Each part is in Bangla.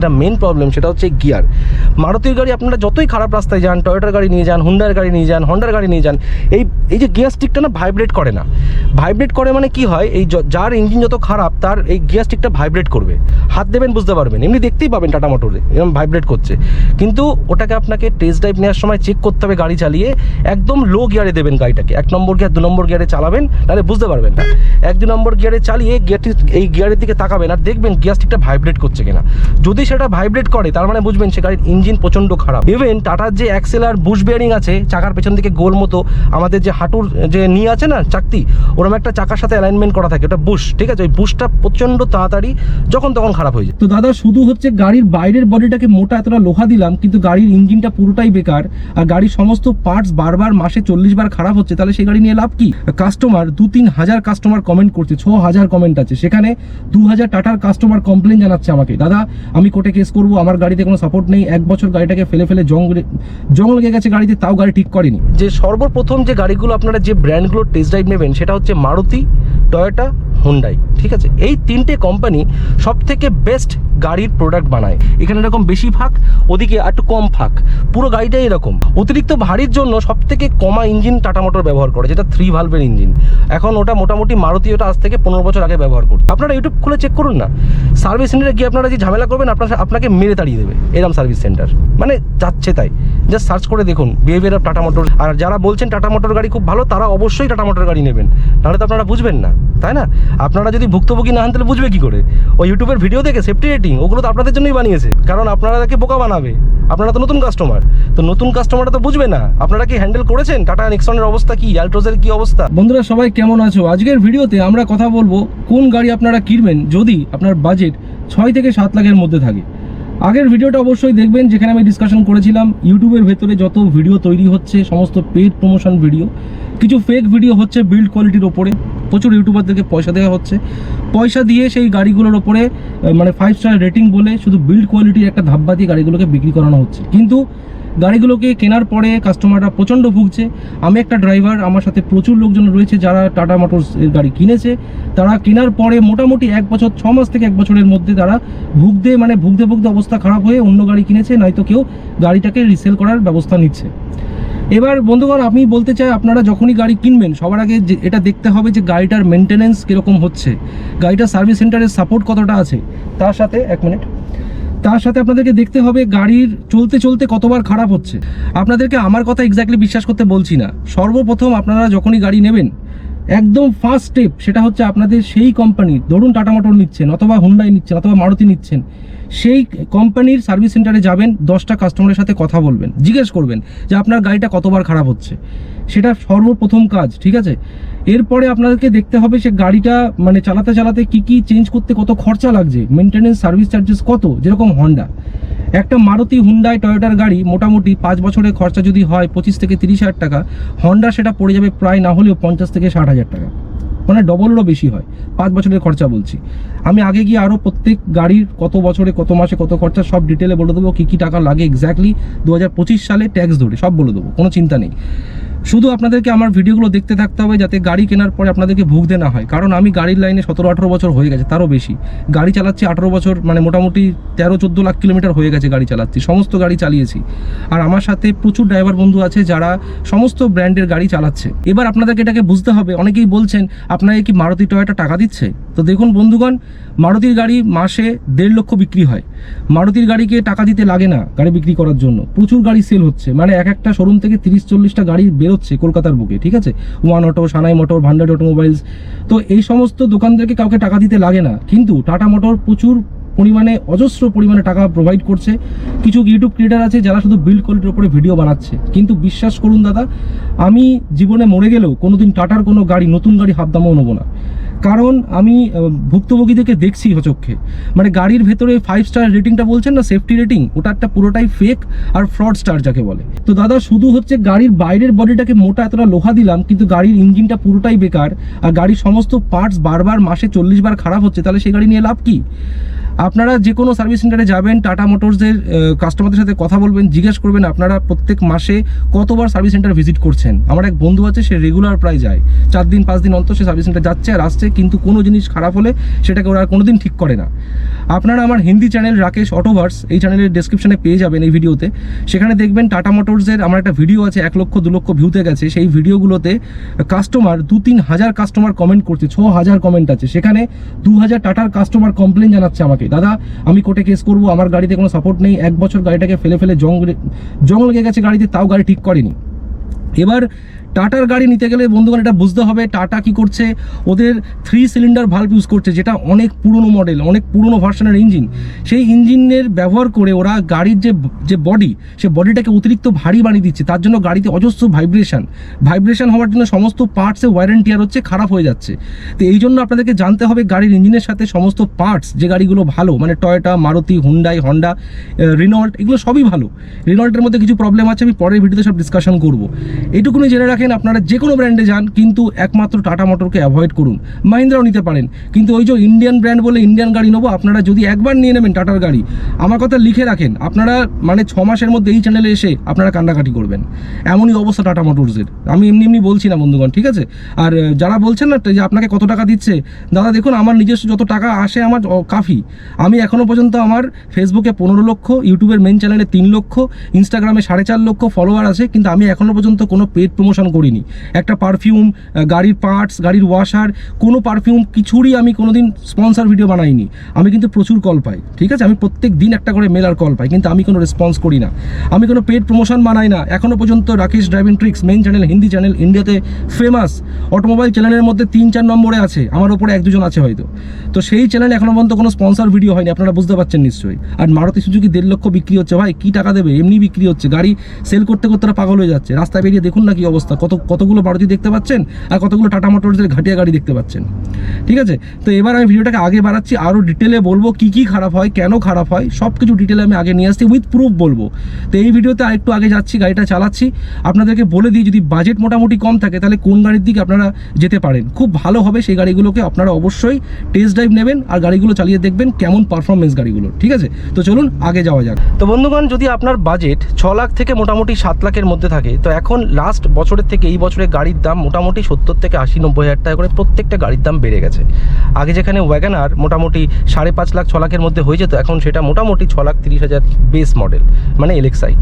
একটা মেন প্রবলেম সেটা হচ্ছে গিয়ার মারুতির গাড়ি আপনারা যতই খারাপ রাস্তায় যান টয়োটার গাড়ি নিয়ে যান হুন্ডার গাড়ি নিয়ে যান হন্ডার গাড়ি নিয়ে যান, এই এই যে গিয়ার স্টিকটা না ভাইব্রেট করে না। ভাইব্রেট করে মানে কি হয়? এই যার ইঞ্জিন যত খারাপ, তার এই গিয়ার স্টিকটা ভাইব্রেট করবে। হাত দেবেন, বুঝতে পারবেন। এমনি দেখতেই পাবেন টাটা মোটরে এরকম ভাইব্রেট করছে। কিন্তু ওটাকে আপনাকে টেস্ট ড্রাইভ নেওয়ার সময় চেক করতে হবে গাড়ি চালিয়ে। একদম লো গিয়ারে দেবেন গাড়িটাকে। এক নম্বর গিয়ার দু নম্বর গিয়ারে চালাবেন, তাহলে বুঝতে পারবেন। না এক, দু নম্বর গিয়ারে চালিয়ে গিয়ারটি এই গিয়ারের দিকে তাকাবেন আর দেখবেন গিয়ার স্টিকটা ভাইব্রেট করছে কিনা। যদি সেটা ভাইব্রেট করে, তার মানে বুঝবেন সে গাড়ির ইঞ্জিন প্রচণ্ড খারাপ। ইভেন টাটার যে অ্যাক্সেলার বুশ বেয়ারিং আছে, চাকার পেছন দিকে গোল মতো, আমাদের যে হাঁটুর যে নিয়ে আছে না, চাকতি ওরকম একটা চাকার সাথে অ্যালাইনমেন্ট করা থাকে, ওটা বুশ ঠিক আছে? ওই বুশটা প্রচণ্ড তাড়াতাড়ি যখন তখন খারাপ হয়ে যায়। তো দাদা, শুধু হচ্ছে গাড়ির বাইরের বডিটাকে মোটা এতটা লোহা দিলাম, কিন্তু গাড়ির ইঞ্জিনটা পুরোটাই বেকার, আর গাড়ির সমস্ত পার্টস বারবার মাসে চল্লিশ বার খারাপ হচ্ছে, তাহলে সেই গাড়ি নিয়ে লাভ কি? কাস্টমার দু তিন হাজার কাস্টমার কমেন্ট করছে, ছ হাজার কমেন্ট আছে, সেখানে দু হাজার টাটার কাস্টমার কমপ্লেন জানাচ্ছে আমাকে। দাদা, আমি কোর্টে কেস করব, আমার গাড়িতে কোনো সাপোর্ট নেই, এক বছর গাড়িটাকে ফেলে ফেলে জঙ্গলে, জঙ্গল লেগে গেছে গাড়িতে, তাও গাড়ি ঠিক করেনি। যে সর্বপ্রথম যে গাড়িগুলো আপনারা যে ব্র্যান্ডগুলো টেস্ট ড্রাইভ নেবেন, সেটা হচ্ছে মারুতি টয়োটা হুন্ডাই ঠিক আছে? এই তিনটে কোম্পানি সব থেকে বেস্ট গাড়ির প্রোডাক্ট বানায়। এখানে এরকম বেশি ফাঁক, ওদিকে একটু কম ফাঁক। পুরো গাড়িটাই এরকম। অতিরিক্ত ভারীর জন্য সব থেকে কমা ইঞ্জিন টাটা মোটর ব্যবহার করে, যেটা থ্রি ভালভের ইঞ্জিন। এখন ওটা মোটামুটি মারুতি, ওটা আজ থেকে পনেরো বছর আগে ব্যবহার করতো। আপনারা ইউটিউব খুলে চেক করুন না। সার্ভিস সেন্টারে গিয়ে আপনারা যে ঝামেলা করবেন, আপনার আপনাকে মেরে তাড়িয়ে দেবে এরম সার্ভিস সেন্টার মানে যাচ্ছে তাই। জাস্ট সার্চ করে দেখুন বিহেভিয়ার অফ টাটা মোটর আর যারা বলছেন টাটা মোটর গাড়ি খুব ভালো, তারা অবশ্যই টাটা মোটর গাড়ি নেবেন। তাহলে তো আপনারা বুঝবেন না। তাই না? আপনারা যদি ভুক্তভোগী না হন তাহলে বুঝবে কি করে? ওই ইউটিউবের ভিডিও দেখে সেফটি রেটিং ওগুলো তো আপনাদের জন্যই বানিয়েছে। কারণ আপনারা তাকে বোকা বানাবে। আপনারা তো নতুন কাস্টমার তো নতুন কাস্টমারটা তো বুঝবে না। আপনারা কি হ্যান্ডেল করেছেন? টাটা নেক্সনের অবস্থা কি? অ্যালট্রোজের কি অবস্থা? বন্ধুরা, সবাই কেমন আছো? আজকের ভিডিওতে আমরা কথা বলব, কোন গাড়ি আপনারা কিনবেন যদি আপনার বাজেট ছয় থেকে সাত লাখের মধ্যে থাকে। আগের ভিডিওটা অবশ্যই দেখবেন, যেখানে আমি ডিসকাশন করেছিলাম ইউটিউবের ভেতরে যত ভিডিও তৈরি হচ্ছে, সমস্ত পেড প্রমোশন ভিডিও কিছু ফেক ভিডিও হচ্ছে বিল্ড কোয়ালিটির ওপরে। প্রচুর ইউটিউবারদেরকে পয়সা দেওয়া হচ্ছে। পয়সা দিয়ে সেই গাড়িগুলোর ওপরে মানে ফাইভ স্টার রেটিং বলে শুধু বিল্ড কোয়ালিটির একটা ধাব্বা দিয়ে গাড়িগুলোকে বিক্রি করানো হচ্ছে। কিন্তু গাড়িগুলোকে কেনার পরে কাস্টমাররা প্রচণ্ড ভুগছে। আমি একটা ড্রাইভার আমার সাথে প্রচুর লোকজন রয়েছে যারা টাটা মোটরস এর গাড়ি কিনেছে। তারা কেনার পরে মোটামুটি এক বছর, ছ মাস থেকে এক বছরের মধ্যে তারা ভুগতে মানে ভুগতে ভুগতে অবস্থা খারাপ হয়ে অন্য গাড়ি কিনেছে, নয়তো কেউ গাড়িটাকে রিসেল করার ব্যবস্থা নিচ্ছে। এবার বন্ধুগণ, আমি বলতে চাই, আপনারা যখনই গাড়ি কিনবেন, সবার আগে এটা দেখতে হবে যে গাড়িটার মেনটেনেন্স কীরকম হচ্ছে। গাড়িটার সার্ভিস সেন্টারের সাপোর্ট কতটা আছে? তার সাথে, এক মিনিট তার সাথে আপনাদেরকে দেখতে হবে গাড়ির চলতে চলতে কতবার খারাপ হচ্ছে। আপনাদেরকে আমার কথা এক্স্যাক্টলি বিশ্বাস করতে বলছি না। সর্বপ্রথম আপনারা যখনই গাড়ি নেবেন, একদম ফার্স্ট স্টেপ সেটা হচ্ছে আপনাদের সেই কোম্পানির ধরুন টাটা মোটর নিচ্ছেন, অথবা হুন্ডাই নিচ্ছেন, অথবা মারুতি নিচ্ছেন সেই কোম্পানির সার্ভিস সেন্টারে যাবেন, দশটা কাস্টমারের সাথে কথা বলবেন, জিজ্ঞেস করবেন যে আপনার গাড়িটা কতবার খারাপ হচ্ছে। সেটা সর্বপ্রথম কাজ, ঠিক আছে? এরপরে আপনাদেরকে দেখতে হবে সে গাড়িটা মানে চালাতে চালাতে কি কি চেঞ্জ করতে কত খরচা লাগছে মেনটেনেন্স সার্ভিস চার্জেস কত, যেরকম হন্ডা একটা মারুতি হুন্ডাই টয়োটার গাড়ি মোটামুটি পাঁচ বছরের খরচা যদি হয় পঁচিশ থেকে তিরিশ হাজার টাকা হন্ডা সেটা পড়ে যাবে প্রায় না হলেও পঞ্চাশ থেকে ষাট হাজার টাকা। মানে ডবলেরও বেশি হয়। পাঁচ বছরের খরচা বলছি। আমি আগে গিয়ে আরও প্রত্যেক গাড়ির কত বছরে, কত মাসে কত খরচা, সব ডিটেলে বলে দেবো, কী কী টাকা লাগে এক্স্যাক্টলি দু হাজার পঁচিশ সালে ট্যাক্স ধরে, সব বলে দেবো, কোনো চিন্তা নেই। শুধু আপনাদেরকে আমার ভিডিওগুলো দেখতে থাকতে হবে যাতে গাড়ি কেনার পরে আপনাদেরকে ভুগতে না হয়। কারণ আমি গাড়ির লাইনে সতেরো, আঠেরো বছর হয়ে গেছে, তারও বেশি। গাড়ি চালাচ্ছি আঠেরো বছর মানে মোটামুটি তেরো, চোদ্দ লাখ কিলোমিটার হয়ে গেছে গাড়ি চালাচ্ছি, সমস্ত গাড়ি চালিয়েছি। আর আমার সাথে প্রচুর ড্রাইভার বন্ধু আছে যারা সমস্ত ব্র্যান্ডের গাড়ি চালাচ্ছে। এবার আপনাদেরকে এটাকে বুঝতে হবে, অনেকেই বলছেন, আপনাকে কি মারুতি টয়োটা টাকা দিচ্ছে? তো দেখুন বন্ধুগণ মারুতির গাড়ি মাসে দেড় লক্ষ বিক্রি হয়। মারুতির গাড়িকে টাকা দিতে লাগে না গাড়ি বিক্রি করার জন্য। প্রচুর গাড়ি সেল হচ্ছে। মানে এক একটা শোরুম থেকে তিরিশ, চল্লিশটা গাড়ি বেরোচ্ছে কলকাতার বুকে, ঠিক আছে? One auto Sanai motor Bhandar automobiles তো এই সমস্ত দোকানদারকে কাউকে টাকা দিতে লাগে না। কিন্তু টাটা মোটর প্রচুর পরিমাণে, অজস্র পরিমাণে টাকা প্রোভাইড করছে। কিছু ইউটিউব ক্রিয়েটার আছে যারা শুধু বিল্ড কোয়ালিটির উপরে ভিডিও বানাচ্ছে। কিন্তু বিশ্বাস করুন দাদা, আমি জীবনে মরে গেলেও কোনোদিন টাটার কোনো গাড়ি, নতুন গাড়ি হাত দামও নেব না। কারণ আমি ভুক্তভোগীদেরকে দেখছি হচক্ষে। মানে গাড়ির ভেতরে ফাইভ স্টার রেটিংটা বলছেন না সেফটি রেটিং ওটা একটা পুরোটাই ফেক আর ফ্রড স্টার যাকে বলে। তো দাদা, শুধু হচ্ছে গাড়ির বাইরের বডিটাকে মোটা এতটা লোহা দিলাম, কিন্তু গাড়ির ইঞ্জিনটা পুরোটাই বেকার, আর গাড়ির সমস্ত পার্টস বারবার মাসে চল্লিশ বার খারাপ হচ্ছে, তাহলে সেই গাড়ি নিয়ে লাভ কি? আপনারা যে কোনো সার্ভিস সেন্টারে যাবেন টাটা মোটরসের কাস্টমারদের সাথে কথা বলবেন, জিজ্ঞেস করবেন, আপনারা প্রত্যেক মাসে কতবার সার্ভিস সেন্টার ভিজিট করছেন। আমার এক বন্ধু আছে, সে রেগুলার প্রায় যায়। চার দিন, পাঁচ দিন অন্তর সে সার্ভিস সেন্টার যাচ্ছে আর আসছে, কিন্তু কোনো জিনিস খারাপ হলে সেটাকে ওরা কোনোদিন ঠিক করে না। আপনারা আমার হিন্দি চ্যানেল রাকেশ অটোভার্স, এই চ্যানেলের ডেসক্রিপশনে পেয়ে যাবেন এই ভিডিওতে সেখানে দেখবেন টাটা মোটরসের আমার একটা ভিডিও আছে, এক লক্ষ, দু লক্ষ ভিউতে গেছে। সেই ভিডিওগুলোতে কাস্টমার দু তিন হাজার কাস্টমার কমেন্ট করছে, ছ হাজার কমেন্ট আছে। সেখানে দু হাজার টাটার কাস্টমার কমপ্লেন জানাচ্ছে আমাকে। দাদা, আমি কোর্টে কেস করব, আমার গাড়িতে কোনো সাপোর্ট নেই, এক বছর গাড়িটাকে ফেলে ফেলে জঙ্গলে জং গেছে গাড়িতে, তাও গাড়ি ঠিক করেনি। এবার টাটার গাড়ি নিতে গেলে বন্ধুগণ এটা বুঝতে হবে, টাটা কি করছে? ওদের থ্রি সিলিন্ডার ভাল্ব ইউজ করছে, যেটা অনেক পুরনো মডেল অনেক পুরনো ভার্সনের ইঞ্জিন সেই ইঞ্জিনের ব্যবহার করে ওরা গাড়ির যে যে বডি সে বডিটাকে অতিরিক্ত ভারী বানিয়ে দিচ্ছে, তার জন্য গাড়িতে অজস্র ভাইব্রেশন ভাইব্রেশন হওয়ার জন্য সমস্ত পার্টসে ওয়ারেন্টিয়ার হচ্ছে, খারাপ হয়ে যাচ্ছে। তো এই জন্য আপনাদেরকে জানতে হবে গাড়ির ইঞ্জিনের সাথে সমস্ত পার্টস যে গাড়িগুলো ভালো মানে Toyota Maruti Hyundai Honda Renault এগুলো সবই ভালো। রিনল্টের মধ্যে কিছু প্রবলেম আছে, আমি পরের ভিডিওতে সব ডিসকাশন করব। এইটুকুনি জেনে রাখেন আপনারা যে কোনো ব্র্যান্ডে যান, কিন্তু একমাত্র টাটা মোটরকে অ্যাভয়েড করুন। মাহিন্দ্রাও নিতে পারেন। কিন্তু ওই যে ইন্ডিয়ান ব্র্যান্ড বলে ইন্ডিয়ান গাড়ি নেব, আপনারা যদি একবার নিয়ে নেবেন টাটার গাড়ি, আমার কথা লিখে রাখেন, আপনারা মানে ছ মাসের মধ্যে এই চ্যানেলে এসে আপনারা কান্নাকাটি করবেন। এমনই অবস্থা টাটা মোটরসের আমি এমনি এমনি বলছি না, বন্ধুগণ, ঠিক আছে? আর যারা বলছেন না যে আপনাকে কত টাকা দিচ্ছে, দাদা দেখুন, আমার নিজস্ব যত টাকা আসে আমার কাফি। আমি এখনও পর্যন্ত আমার ফেসবুকে পনেরো লক্ষ ইউটিউবের মেন চ্যানেলে তিন লক্ষ ইনস্টাগ্রামে সাড়ে চার লক্ষ ফলোয়ার আছে, কিন্তু আমি এখনও পর্যন্ত কোনো পেড প্রমোশন করিনি। একটা পারফিউম গাড়ির পার্টস গাড়ির ওয়াশার কোনো পারফিউম কিছুরই আমি কোনো দিন স্পন্সর ভিডিও বানাইনি। আমি কিন্তু প্রচুর কল পাই, ঠিক আছে? আমি প্রত্যেক দিন একটা করে মেলার কল পাই, কিন্তু আমি কোনো রেসপন্স করি না। আমি কোনো পেড প্রমোশন বানাই না। এখনও পর্যন্ত Rakesh driving tricks main channel Hindi channel ইন্ডিয়াতে ফেমাস অটোমোবাইল চ্যানেলের মধ্যে তিন চার নম্বরে আছে। আমার ওপরে এক দুজন আছে হয়তো। তো সেই চ্যানেলে এখনও পর্যন্ত কোনো স্পন্সর ভিডিও হয়নি। আপনারা বুঝতে পারছেন নিশ্চয়ই। আর মারুতি সুজুকি দেড় লক্ষ বিক্রি হচ্ছে। ভাই, কি টাকা দেবে? এমনি বিক্রি হচ্ছে। গাড়ি সেল করতে করতে পাগল হয়ে যাচ্ছে। রাস্তায় বেরিয়ে দেখুন না কি অবস্থা। কত কতগুলো মারুতি দেখতে পাচ্ছেন আর কতগুলো টাটা মোটরসের ঘাটিয়া গাড়ি দেখতে পাচ্ছেন। ঠিক আছে? তো এবার আমি ভিডিওটাকে আগে বাড়াচ্ছি আরও ডিটেলে বলব কি কি খারাপ হয়, কেন খারাপ হয় সব কিছু ডিটেলে আমি আগে নিয়ে আসছি উইথ প্রুফ বলব। তো এই ভিডিওতে আরেকটু আগে যাচ্ছি, গাড়িটা চালাচ্ছি। আপনাদেরকে বলে দিই, যদি বাজেট মোটামুটি কম থাকে, তাহলে কোন গাড়ির দিকে আপনারা যেতে পারেন? খুব ভালো হবে সেই গাড়িগুলোকে আপনারা অবশ্যই টেস্ট ড্রাইভ নেবেন আর গাড়িগুলো চালিয়ে দেখবেন কেমন পারফরমেন্স গাড়িগুলো। ঠিক আছে? তো চলুন আগে যাওয়া যাক। তো বন্ধুগণ, যদি আপনার বাজেট ছ লাখ থেকে মোটামুটি সাত লাখের মধ্যে থাকে, তো এখন লাস্ট বছরের থেকে এই বছরে গাড়ির দাম মোটামুটি সত্তর থেকে আশি, নব্বই হাজার টাকা করে প্রত্যেকটা গাড়ির দাম বেড়ে গেছে। আগে যেখানে ওয়াগানার মোটামুটি সাড়ে পাঁচ লাখ, ছ লাখের মধ্যে হয়ে যেত, এখন সেটা মোটামুটি ছ লাখ তিরিশ হাজার বেস মডেল মানে এলেক্সাই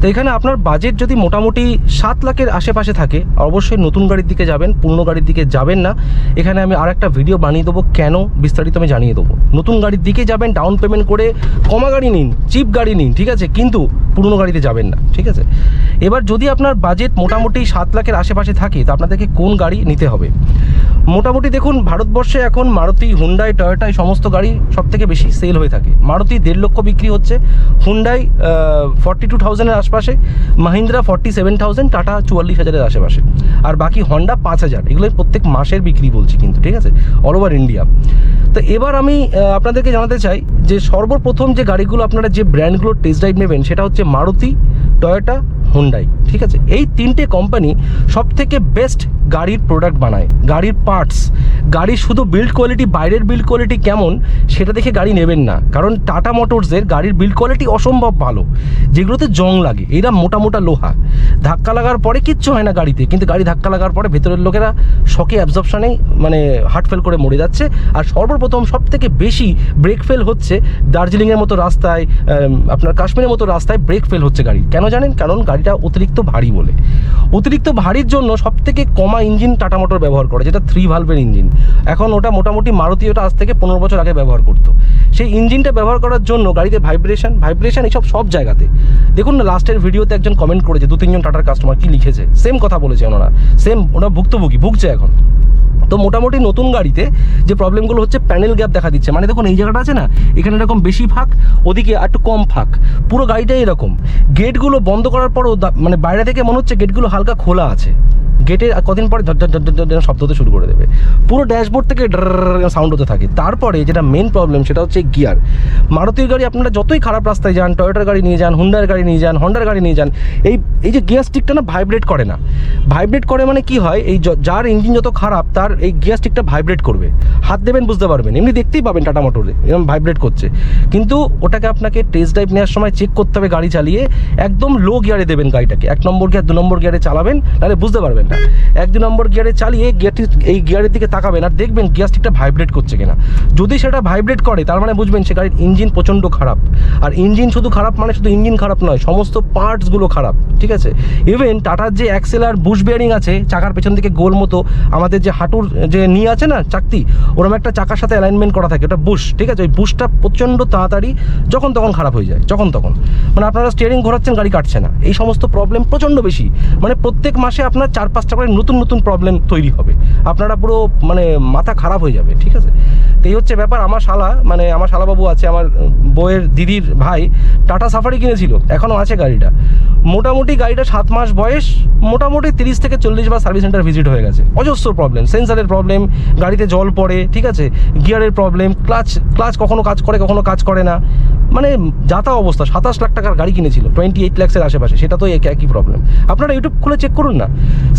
তো এখানে আপনার বাজেট যদি মোটামুটি সাত লাখের আশেপাশে থাকে, অবশ্যই নতুন গাড়ির দিকে যাবেন, পুরনো গাড়ির দিকে যাবেন না। এখানে আমি আর একটা ভিডিও বানিয়ে দেবো, কেন বিস্তারিত আমি জানিয়ে দেবো। নতুন গাড়ির দিকে যাবেন ডাউন পেমেন্ট করে কমা গাড়ি নিন চিপ গাড়ি নিন, ঠিক আছে? কিন্তু পুরনো গাড়িতে যাবেন না, ঠিক আছে? এবার যদি আপনার বাজেট মোটামুটি সাত লাখের আশেপাশে থাকে তো আপনাদেরকে কোন গাড়ি নিতে হবে? মোটামুটি দেখুন, ভারতবর্ষে এখন মারুতি, হুন্ডাই টয়োটা এই সমস্ত গাড়ি সব থেকে বেশি সেল হয়ে থাকে। মারুতি দেড় লক্ষ বিক্রি হচ্ছে, হুন্ডাই ফর্টি টু থাউজেন্ডের আশপাশে, Mahindra forty seven thousand Tata চুয়াল্লিশ হাজারের আশেপাশে। আর বাকি হন্ডা পাঁচ হাজার এগুলো প্রত্যেক মাসের বিক্রি বলছি কিন্তু, ঠিক আছে? অল ওভার ইন্ডিয়া তো এবার আমি আপনাদেরকে জানাতে চাই যে সর্বপ্রথম যে গাড়িগুলো আপনারা যে ব্র্যান্ডগুলো টেস্ট ড্রাইভ নেবেন, সেটা হচ্ছে মারুতি, টয়োটা, হুন্ডাই, ঠিক আছে? এই তিনটে কোম্পানি সব থেকে বেস্ট গাড়ির প্রোডাক্ট বানায়, গাড়ির পার্টস। গাড়ির শুধু বিল্ড কোয়ালিটি বাইরের বিল্ড কোয়ালিটি কেমন, সেটা দেখে গাড়ি নেবেন না। কারণ টাটা মোটরসের গাড়ির বিল্ড কোয়ালিটি অসম্ভব ভালো। যেগুলোতে জং লাগে, এরা মোটা মোটা লোহা। ধাক্কা লাগার পরে কিচ্ছু হয় না গাড়িতে, কিন্তু গাড়ি ধাক্কা লাগার পরে ভেতরের লোকেরা শকে অ্যাবজর্পশনেই মানে হার্ট ফেল করে মরে যাচ্ছে। আর সর্বপ্রথম সব থেকে বেশি ব্রেক ফেল হচ্ছে দার্জিলিংয়ের মতো রাস্তায় আপনার কাশ্মীরের মতো রাস্তায় ব্রেক ফেল হচ্ছে গাড়ি। কেন জানেন? কারণ গাড়িটা অতিরিক্ত ভারী বলে। অতিরিক্ত ভারীর জন্য সব থেকে কমা ইঞ্জিন টাটা মোটর ব্যবহার করে, যেটা থ্রি ভালভের ইঞ্জিন। এখন ওটা মোটামুটি মারুতি ওটা আজ থেকে পনেরো বছর আগে ব্যবহার করতো। সেই ইঞ্জিনটা ব্যবহার করার জন্য গাড়িতে ভাইব্রেশন ভাইব্রেশন এইসব সব জায়গাতে। দেখুন না লাস্টের ভিডিওতে একজন কমেন্ট করেছে, দু, তিনজন টাটার কাস্টমার কি লিখেছে? সেম কথা বলেছে ওনারা। সেম ওরা ভুক্তভোগী, ভুগছে এখন। তো মোটামুটি নতুন গাড়িতে যে প্রবলেমগুলো হচ্ছে প্যানেল গ্যাপ দেখা দিচ্ছে। মানে দেখুন, এই জায়গাটা আছে না? এখানে এরকম বেশি ফাঁক, ওদিকে একটু কম ফাঁক। পুরো গাড়িটাই এরকম। গেটগুলো বন্ধ করার পরও মানে বাইরে থেকে মনে হচ্ছে গেটগুলো হালকা খোলা আছে। গেটে কদিন পরে শব্দ হতে শুরু করে দেবে। পুরো ড্যাশবোর্ড থেকে সাউন্ড হতে থাকে। তারপরে যেটা মেন প্রবলেম সেটা হচ্ছে গিয়ার মারুতির গাড়ি আপনারা যতই খারাপ রাস্তায় যান টয়োটার গাড়ি নিয়ে যান হুন্ডার গাড়ি নিয়ে যান হন্ডার গাড়ি নিয়ে যান, এই এই যে গিয়ার স্টিকটা না ভাইব্রেট করে না। ভাইব্রেট করে মানে কি হয়? এই যার ইঞ্জিন যত খারাপ, তার এই গিয়ার স্টিকটা ভাইব্রেট করবে। হাত দেবেন বুঝতে পারবেন। এমনি দেখতেই পাবেন টাটা মোটরে এরকম ভাইব্রেট করছে। কিন্তু ওটাকে আপনাকে টেস্ট ড্রাইভ নেওয়ার সময় চেক করতে হবে গাড়ি চালিয়ে। একদম লো গিয়ারে দেবেন গাড়িটাকে। এক নম্বর গিয়ার দু নম্বর গিয়ারে চালাবেন, তাহলে বুঝতে পারবেন না। এক দু নম্বর গিয়ারে চালিয়ে গিয়ারটি এই গিয়ারের দিকে তাকাবেন আর দেখবেন গিয়ার স্টিকটা ভাইব্রেট করছে কিনা। যদি সেটা ভাইব্রেট করে, তার মানে বুঝবেন সে গাড়ির ইঞ্জিন প্রচণ্ড খারাপ। আর ইঞ্জিন শুধু খারাপ মানে শুধু ইঞ্জিন খারাপ নয়, সমস্ত পার্টসগুলো খারাপ, ঠিক আছে? ইভেন টাটার যে অ্যাক্সেল আর বুশ বেয়ারিং আছে, চাকার পেছন দিকে গোল মতো, আমাদের যে হাঁটুর যে নি আছে না, চাকতি ওরকম একটা চাকার সাথে অ্যালাইনমেন্ট করা থাকে, ওটা বুশ ঠিক আছে? ওই বুশটা প্রচণ্ড তাড়াতাড়ি যখন তখন খারাপ হয়ে যায়, যখন তখন। মানে আপনারা স্টিয়ারিং ঘোরাচ্ছেন, গাড়ি কাটছে না। এই সমস্ত প্রবলেম প্রচণ্ড বেশি। মানে প্রত্যেক মাসে আপনার চার পাঁচটা করে নতুন নতুন প্রবলেম তৈরি হবে। আপনারা পুরো মানে মাথা খারাপ হয়ে যাবে ঠিক আছে? তো এই হচ্ছে ব্যাপার আমার শালা মানে আমার শালাবাবু আছে আমার উম, বউয়ের দিদির ভাই টাটা সাফারি কিনেছিল এখনও আছে গাড়িটা। মোটামুটি গাড়িটা সাত মাস বয়স মোটামুটি তিরিশ থেকে চল্লিশ বার সার্ভিস সেন্টার ভিজিট হয়ে গেছে। অজস্র প্রবলেম সেন্সারের প্রবলেম গাড়িতে জল পড়ে ঠিক আছে? গিয়ারের প্রবলেম ক্লাচ ক্লাচ কখনো কাজ করে কখনো কাজ করে না। মানে যাতা অবস্থা সাতাশ লাখ টাকার গাড়ি কিনেছিল টোয়েন্টি এইট ল্যাক্সের আশেপাশে সেটা তো এক- একই প্রবলেম আপনারা ইউটিউব খুলে চেক করুন না।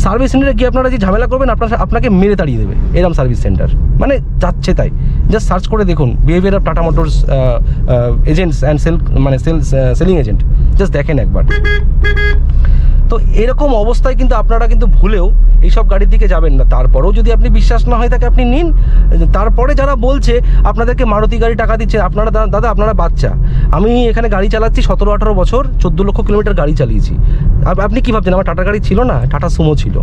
সার্ভিস সেন্টারে গিয়ে আপনারা যে ঝামেলা করবেন, আপনার আপনাকে মেরে তাড়িয়ে দেবে, এরম সার্ভিস সেন্টার। মানে যাচ্ছে তাই। জাস্ট সার্চ করে দেখুন behaviour of Tata Motors agents and sale মানে সেল সেলিং এজেন্ট জাস্ট দেখেন একবার। তো এরকম অবস্থায় কিন্তু আপনারা কিন্তু ভুলেও এইসব গাড়ির দিকে যাবেন না। তারপরেও যদি আপনি বিশ্বাস না হয় থাকে আপনি নিন। তারপরে যারা বলছে আপনাদেরকে মারুতি গাড়ি টাকা দিচ্ছে, আপনারা দাদা আপনারা বাচ্চা। আমি এখানে গাড়ি চালাচ্ছি সতেরো, আঠারো বছর, চোদ্দ লক্ষ কিলোমিটার গাড়ি চালিয়েছি। আপনি কী ভাবছেন? আমার টাটা গাড়ি ছিল না? টাটা সুমো ছিল।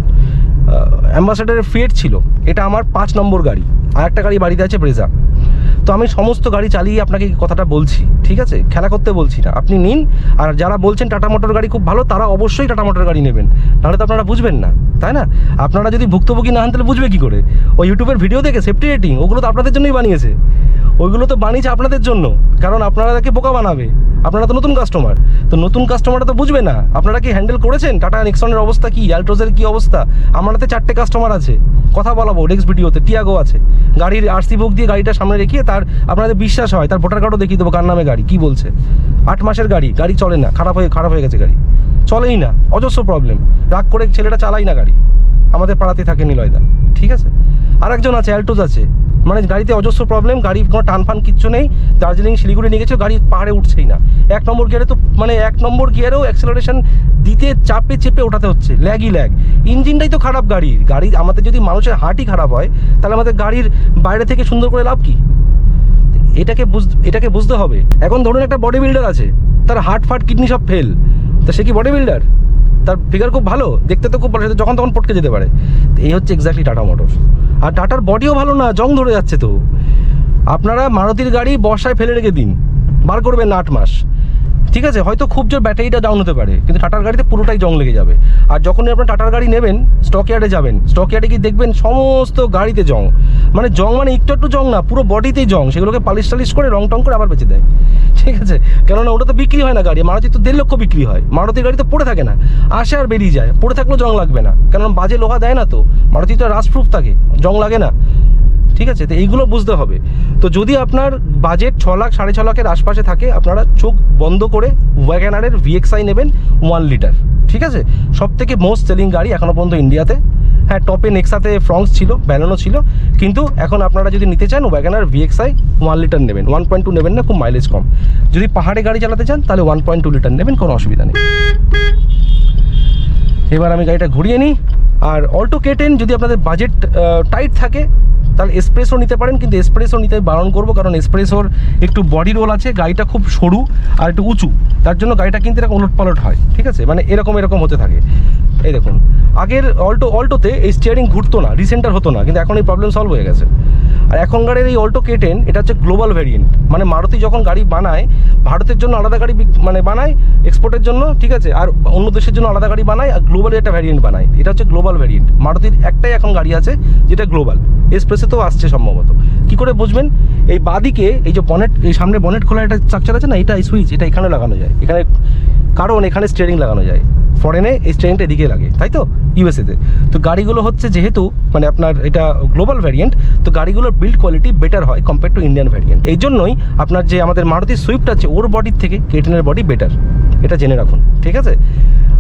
অ্যাম্বাসাডারের ফিয়েট ছিল। এটা আমার পাঁচ নম্বর গাড়ি। আর একটা গাড়ি বাড়িতে আছে ব্রেজা তো আমি সমস্ত গাড়ি চালিয়ে আপনাকে কথাটা বলছি, ঠিক আছে? খেলা করতে বলছি না। আপনি নিন, আর যারা বলছেন টাটা মোটর গাড়ি খুব ভালো, তারা অবশ্যই টাটা মোটর গাড়ি নেবেন। নাহলে তো আপনারা বুঝবেন না, তাই না? আপনারা যদি ভুক্তভোগী না হন, তাহলে বুঝবে কী করে? ওই ইউটিউবের ভিডিও দেখে সেফটি রেটিং ওগুলো তো আপনাদের জন্যই বানিয়েছে। ওইগুলো তো বানিয়েছে আপনাদের জন্য, কারণ আপনারাকে বোকা বানাবে। আপনারা তো নতুন কাস্টমার তো নতুন কাস্টমাররা তো বুঝবে না। আপনারা কি হ্যান্ডেল করেছেন? টাটা নেক্সনের অবস্থা কি? অ্যালট্রোজের কি অবস্থা? আমাদের চারটে কাস্টমার আছে। কথা বলাবো নেক্সট ভিডিওতে। টিয়াগো আছে। গাড়ির আরসি বুক দিয়ে গাড়িটা সামনে রেখে তার আপনাদের বিশ্বাস হয়, তার ভোটার কার্ডও দেখিয়ে দেবো কার নামে গাড়ি, কি বলছে। আট মাসের গাড়ি গাড়ি চলে না, খারাপ হয়ে খারাপ হয়ে গেছে গাড়ি। চলেই না, অজস্র প্রবলেম রাগ করে ছেলেটা চালাই না গাড়ি। আমাদের পাড়াতে থাকে নিলয়দা, ঠিক আছে? আর একজন আছে অ্যালটোজ আছে। মানে গাড়িতে অজস্র প্রবলেম গাড়ি কোনো টান ফান কিচ্ছু নেই। দার্জিলিং, শিলিগুড়ি নিয়ে গেছে, গাড়ি পাহাড়ে উঠছেই না। এক নম্বর গিয়ারে তো মানে এক নম্বর গিয়ারেও অ্যাক্সেলারেশন দিতে, চাপে, চেপে ওঠাতে হচ্ছে। ল্যাগই ল্যাগ। ইঞ্জিনটাই তো খারাপ গাড়ির। গাড়ি আমাদের যদি মানুষের হার্টই খারাপ হয়, তাহলে আমাদের গাড়ির বাইরে থেকে সুন্দর করে লাভ কি? এটাকে বুঝ, এটাকে বুঝতে হবে। এখন ধরুন একটা বডি বিল্ডার আছে, তার হার্ট ফার্ট, কিডনি সব ফেল তা সে কি বডি বিল্ডার তার ফিগার খুব ভালো? দেখতে তো খুব ভালো যখন তখন পটকে যেতে পারে। এই হচ্ছে এক্স্যাক্টলি টাটা মোটর আর টাটার বডিও ভালো না, জং ধরে যাচ্ছে তো। আপনারা মারুতির গাড়ি বর্ষায় ফেলে রেখে দিন। বার করবেন আট মাস। ঠিক আছে, হয়তো খুব জোর ব্যাটারিটা ডাউন হতে পারে, কিন্তু টাটার গাড়িতে পুরোটাই জং লেগে যাবে। আর যখনই আপনার টাটার গাড়ি নেবেন স্টক ইয়ার্ডে যাবেন স্টক ইয়ার্ডে কি দেখবেন সমস্ত গাড়িতে জং মানে জং মানে একটু একটু জং না, পুরো বডিতেই জং সেগুলোকে পালিশ টালিশ করে, রং টং করে আবার বেঁচে দেয়। ঠিক আছে? কেননা ওটা তো বিক্রি হয় না গাড়ি, মারুতি তো দেড় লক্ষ বিক্রি হয়। মারুতির গাড়ি তো পড়ে থাকে না, আসে আর বেরিয়ে যায়। পড়ে থাকলেও জং লাগবে না, কেননা বাজে লোহা দেয় না তো। মারুতি তো রাসপ্রুফ থাকে জং লাগে না। ঠিক আছে? তো এইগুলো বুঝতে হবে। তো যদি আপনার বাজেট ছ লাখ, সাড়ে ছ লাখের আশপাশে থাকে, আপনারা চোখ বন্ধ করে ওয়াগ্যানারের ভিএক্সআই নেবেন ওয়ান লিটার ঠিক আছে? সব থেকে মোস্ট সেলিং গাড়ি এখনও পর্যন্ত ইন্ডিয়াতে হ্যাঁ টপে নেক্সাতে ফ্রংস ছিল ব্যালানো ছিল। কিন্তু এখন আপনারা যদি নিতে চান ওয়াগ্যানার ভিএক্সআই ওয়ান লিটার নেবেন। ওয়ান পয়েন্ট টু নেবেন না, খুব মাইলেজ কম। যদি পাহাড়ে গাড়ি চালাতে চান, তাহলে ওয়ান পয়েন্ট টু লিটার নেবেন, কোনো অসুবিধা নেই। এবার আমি গাড়িটা ঘুরিয়ে নিই। আর অল্টো কেটেন যদি আপনাদের বাজেট টাইট থাকে তাহলে এসপ্রেসও নিতে পারেন, কিন্তু এসপ্রেসও নিতে বারণ করব কারণ এসপ্রেসোর একটু বডি রোল আছে, গাড়িটা খুব সরু আর একটু উঁচু। তার জন্য গাড়িটা কিন্তু এরকম উলট পালট হয়, ঠিক আছে? মানে এরকম এরকম হতে থাকে। এই দেখুন, আগের অল্টো অল্টোতে এই স্টিয়ারিং ঘুরতো না রিসেন্টার হতো না, কিন্তু এখন এই প্রবলেম সলভ হয়ে গেছে। আর এখনকার এই অল্টো কেটেন এটা হচ্ছে গ্লোবাল ভ্যারিয়েন্ট মানে মারুতি যখন গাড়ি বানায়, ভারতের জন্য আলাদা গাড়ি মানে বানায় এক্সপোর্টের জন্য, ঠিক আছে? আর অন্য দেশের জন্য আলাদা গাড়ি বানায়, আর গ্লোবাল একটা ভ্যারিয়েন্ট বানায়। এটা হচ্ছে গ্লোবাল ভ্যারিয়েন্ট মারুতির একটাই এখন গাড়ি আছে, যেটা গ্লোবাল এক্সপ্রেসে তো আসছে সম্ভবত। কি করে বুঝবেন? এই বাদিকে এই যে বনেট এই সামনে বনেট খোলা একটা স্ট্রাকচার আছে না, এটা সুইচ এটা এখানে লাগানো যায়। এখানে কারণ, এখানে স্টিয়ারিং লাগানো যায়। ফরেনে এই স্টিয়ারিংটা এদিকে লাগে, তাই তো? ইউএসএতে তো গাড়িগুলো হচ্ছে যেহেতু মানে আপনার এটা গ্লোবাল ভ্যারিয়েন্ট তো গাড়িগুলোর বিল্ড কোয়ালিটি বেটার হয় কম্পেয়ার টু ইন্ডিয়ান ভ্যারিয়েন্ট এই জন্যই আপনার যে আমাদের মারুতি সুইফট আছে, ওর বডির থেকে কেটেনের বডি বেটার এটা জেনে রাখুন, ঠিক আছে?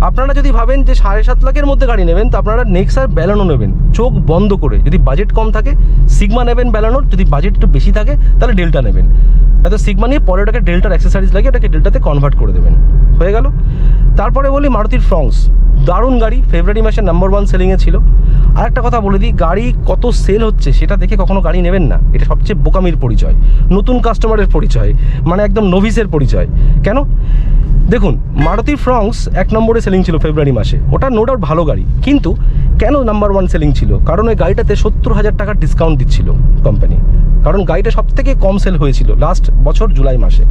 আপনারা যদি ভাবেন যে সাড়ে সাত লাখের মধ্যে গাড়ি নেবেন, তো আপনারা নেক্সার ব্যালানো নেবেন। চোখ বন্ধ করে, যদি বাজেট কম থাকে সিগমা নেবেন ব্যালানোর যদি বাজেট একটু বেশি থাকে, তাহলে ডেল্টা নেবেন। এত সিগমা নিয়ে পরে ওটাকে ডেল্টার অ্যাক্সেসারিজ লাগে ওটাকে ডেল্টাতে কনভার্ট করে দেবেন। হয়ে গেল। তারপরে বলি মারুতির ফ্রংস। দারুণ গাড়ি, ফেব্রুয়ারি মাসে নাম্বার ওয়ান সেলিংয়ে ছিল। আর একটা কথা বলে দিই, গাড়ি কত সেল হচ্ছে সেটা দেখে কখনো গাড়ি নেবেন না। এটা সবচেয়ে বোকামির পরিচয়, নতুন কাস্টমারের পরিচয় মানে একদম নভিসের পরিচয়। কেন? দেখুন মারুতি ফ্রংস এক নম্বরে সেলিং ছিল ফেব্রুয়ারি মাসে। ওটা নো ডাউট ভালো গাড়ি। কিন্তু কেন নাম্বার ওয়ান সেলিং ছিল? কারণ ওই গাড়িটাতে সত্তর হাজার টাকার ডিসকাউন্ট দিচ্ছিল কোম্পানি কারণ গাড়িটা সব থেকে কম সেল হয়েছিল লাস্ট বছর জুলাই মাসে।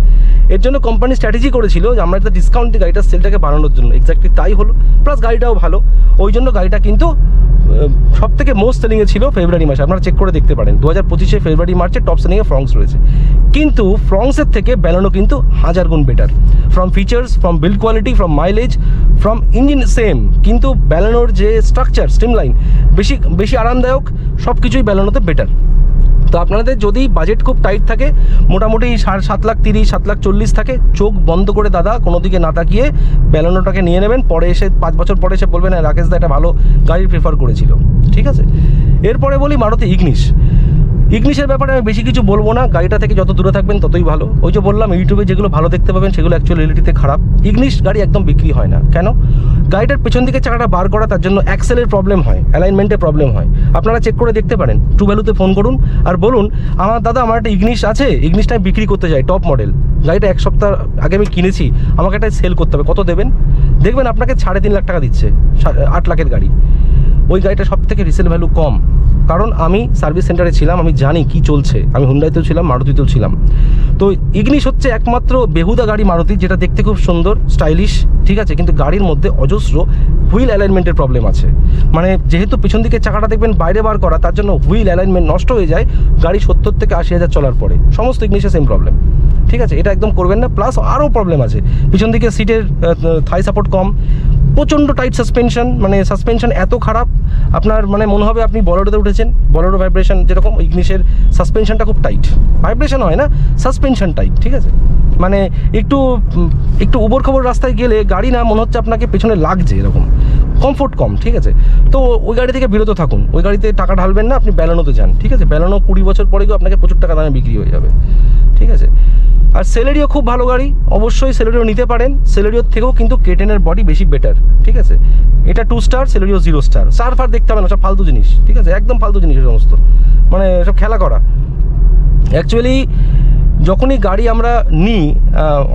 এর জন্য কোম্পানি স্ট্র্যাটেজি করেছিল যে আমরা একটা ডিসকাউন্ট দিই গাড়িটার সেলটাকে বাড়ানোর জন্য। এক্স্যাক্টলি তাই হলো। প্লাস গাড়িটাও ভালো। ওই জন্য গাড়িটা কিন্তু সব থেকে মোস্ট সেলিংয়ে ছিল ফেব্রুয়ারি মাসে। আপনারা চেক করে দেখতে পারেন। দু হাজার পঁচিশে ফেব্রুয়ারি মার্চে টপ সেলিংয়ে ফ্রংস রয়েছে। কিন্তু ফ্রংসের থেকে ব্যালানো কিন্তু হাজার গুণ better from features from build quality from mileage from engine same কিন্তু ব্যালানোর যে স্ট্রাকচার স্ট্রিমলাইন বেশি বেশি আরামদায়ক সব কিছুই ব্যালানোতে বেটার তো আপনাদের যদি বাজেট খুব টাইট থাকে, মোটামুটি সাড়ে সাত লাখ তিরিশ, সাত লাখ চল্লিশ থাকে, চোখ বন্ধ করে দাদা কোনো দিকে না তাকিয়ে ব্যালানোটাকে নিয়ে নেবেন। পরে এসে, পাঁচ বছর পরে এসে বলবেন হ্যাঁ রাকেশ দা একটা ভালো গাড়ি প্রেফার করেছিল। ঠিক আছে? এরপরে বলি মারুতি ইগনিশ। ইগনিশের ব্যাপারে আমি বেশি কিছু বলব না। গাড়িটা থেকে যত দূরে থাকবেন ততই ভালো। ওই যে বললাম ইউটিউবে যেগুলো ভালো দেখতে পাবেন, সেগুলো অ্যাকচুয়াল রিয়েলিটিতে খারাপ। ইগনিশ গাড়ি একদম বিক্রি হয় না। কেন? গাড়িটার পেছন দিকে চাকাটা বার করা, তার জন্য অ্যাক্সেলের প্রবলেম হয় অ্যালাইনমেন্টের প্রবলেম হয়। আপনারা চেক করে দেখতে পারেন। টু ভ্যালুতে ফোন করুন আর বলুন, আমার দাদা, আমার একটা ইগনিশ আছে। ইগনিশটা আমি বিক্রি করতে চাই টপ মডেল গাড়িটা এক সপ্তাহ আগে আমি কিনেছি। আমাকে একটা সেল করতে হবে। কত দেবেন? দেখবেন আপনাকে সাড়ে তিন লাখ টাকা দিচ্ছে আট লাখের গাড়ি। ওই গাড়িটা সব থেকে রিসেল ভ্যালু কম। কারণ আমি সার্ভিস সেন্টারে ছিলাম, আমি জানি কি চলছে। আমি হুন্ডাইতেও ছিলাম, মারুতিতেও ছিলাম। তো ইগনিশ হচ্ছে একমাত্র বেহুদা গাড়ি মারুতি, যেটা দেখতে খুব সুন্দর, স্টাইলিশ, ঠিক আছে, কিন্তু গাড়ির মধ্যে অজস্র হুইল অ্যালাইনমেন্টের প্রবলেম আছে। মানে যেহেতু পিছন দিকে চাকাটা দেখবেন বাইরে বার করা, তার জন্য হুইল অ্যালাইনমেন্ট নষ্ট হয়ে যায়, গাড়ি সত্তর থেকে আশি হাজার চলার পরে। সমস্ত ইগনিশে সেম প্রবলেম ঠিক আছে? এটা একদম করবেন না প্লাস আরও প্রবলেম আছে। পিছন দিকে সিটের থাই সাপোর্ট কম। প্রচণ্ড টাইট সাসপেনশন মানে সাসপেনশন এত খারাপ, আপনার মানে মনে হবে আপনি বলোডোতে উঠেছেন। বলোডো ভাইব্রেশন যেরকম ইগনিশের সাসপেনশনটা খুব টাইট ভাইব্রেশন হয় না সাসপেনশন টাইট ঠিক আছে? মানে একটু একটু উবর খবর রাস্তায় গেলে গাড়ি না, মনে হচ্ছে আপনাকে পেছনে লাগছে এরকম। কমফোর্ট কম, ঠিক আছে? তো ওই গাড়ি থেকে বিরত থাকুন। ওই গাড়িতে টাকা ঢালবেন না, আপনি বেলানোতে যান, ঠিক আছে? বেলানো কুড়ি বছর পরে গিয়ে আপনাকে প্রচুর টাকা দামে বিক্রি হয়ে যাবে। ঠিক আছে? আর সেলেরিও খুব ভালো গাড়ি, অবশ্যই সেলেরিও নিতে পারেন। সেলেরিওর থেকেও কিন্তু কেটেনের বডি বেশি বেটার ঠিক আছে? এটা two star Celerio zero star সার ফার দেখতে হবে না সব ফালতু জিনিস, ঠিক আছে? একদম ফালতু জিনিস সমস্ত। মানে সব খেলা করা। অ্যাকচুয়ালি যখনই গাড়ি আমরা নিই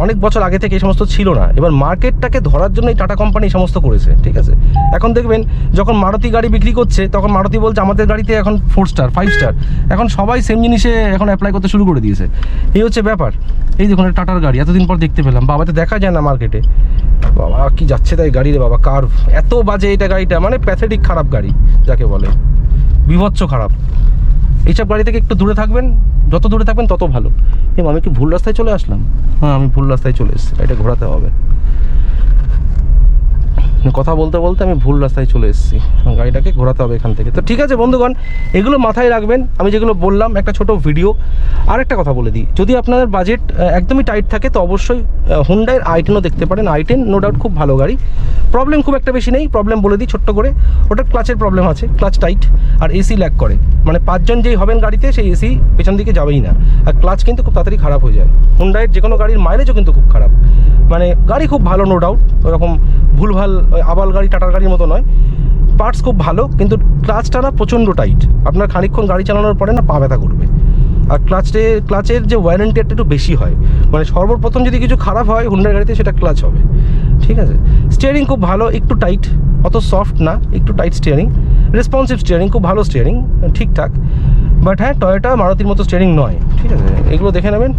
অনেক বছর আগে থেকে এই সমস্ত ছিল না। এবার মার্কেটটাকে ধরার জন্যই টাটা কোম্পানি এই সমস্ত করেছে, ঠিক আছে? এখন দেখবেন, যখন মারুতি গাড়ি বিক্রি করছে, তখন মারুতি বলছে, আমাদের গাড়িতে এখন ফোর স্টার ফাইভ স্টার এখন সবাই সেম জিনিসে এখন অ্যাপ্লাই করতে শুরু করে দিয়েছে। এই হচ্ছে ব্যাপার। এই দেখুন টাটার গাড়ি, এতদিন পর দেখতে পেলাম। বাবাতে দেখা যায় না মার্কেটে বাবা, কি যাচ্ছে তাই গাড়ি রে বাবা কার্ভ এত বাজে এটা গাড়িটা মানে প্যাথেটিক খারাপ গাড়ি, যাকে বলে। বিভৎস খারাপ। এইসব গাড়ি থেকে একটু দূরে থাকবেন, যত দূরে থাকবেন তত ভালো। আমি কি ভুল রাস্তায় চলে আসলাম? হ্যাঁ আমি ভুল রাস্তায় চলে এসেছি, এটা ঘোরাতে হবে। কথা বলতে বলতে আমি ভুল রাস্তায় চলে এসেছি। গাড়িটাকে ঘোরাতে হবে এখান থেকে। তো ঠিক আছে বন্ধুগণ, এগুলো মাথায় রাখবেন। আমি যেগুলো বললাম, একটা ছোট ভিডিও আর একটা কথা বলে দিই। যদি আপনাদের বাজেট একদমই টাইট থাকে, তো অবশ্যই হুন্ডাইয়ের আই টেনও দেখতে পারেন। আই টেন নো ডাউট খুব ভালো গাড়ি। প্রবলেম খুব একটা বেশি নেই। প্রবলেম বলে দিই ছোট্ট করে। ওটার ক্লাচের প্রবলেম আছে। ক্লাচ টাইট আর এসি ল্যাক করে। মানে পাঁচজন যেই হবেন গাড়িতে, সেই এসি পেছন দিকে যাবেই না। আর ক্লাচ কিন্তু খুব তাড়াতাড়ি খারাপ হয়ে যায়। হুন্ডাইয়ের যে কোনো গাড়ির মাইলেজও কিন্তু খুব খারাপ। মানে গাড়ি খুব ভালো নো ডাউট ওরকম ভুলভাল আবাল গাড়ি, টাটার গাড়ির মতো নয়। পার্টস খুব ভালো, কিন্তু ক্লাচটা না প্রচণ্ড টাইট আপনার খানিকক্ষণ গাড়ি চালানোর পরে না পা ব্যথা করবে। আর ক্লাচে ক্লাচের যে ওয়ারেন্টি একটা একটু বেশি হয় মানে সর্বপ্রথম যদি কিছু খারাপ হয় হুন্ডার গাড়িতে সেটা ক্লাচ হবে। ঠিক আছে? স্টিয়ারিং খুব ভালো, একটু টাইট অত সফট না, একটু টাইট স্টিয়ারিং রেসপন্সিভ স্টিয়ারিং খুব ভালো স্টিয়ারিং ঠিকঠাক। বাট হ্যাঁ টয়োটা মারুতির মতো স্টিয়ারিং নয়। ঠিক আছে? এগুলো দেখে নেবেন।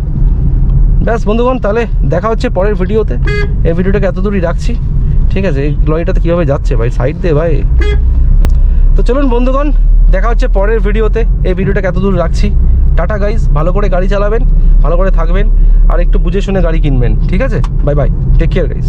ব্যাস বন্ধুগণ, তাহলে দেখা হচ্ছে পরের ভিডিওতে এই ভিডিওটাকে এত দূরই রাখছি। ঠিক আছে, এই লরিটাতে কীভাবে যাচ্ছে ভাই? সাইড দে ভাই। তো চলুন বন্ধুগণ, দেখা হচ্ছে পরের ভিডিওতে। এই ভিডিওটাকে এত দূর রাখছি। টাটা গাইজ ভালো করে গাড়ি চালাবেন, ভালো করে থাকবেন, আর একটু বুঝে শুনে গাড়ি কিনবেন। ঠিক আছে? Bye bye take care guys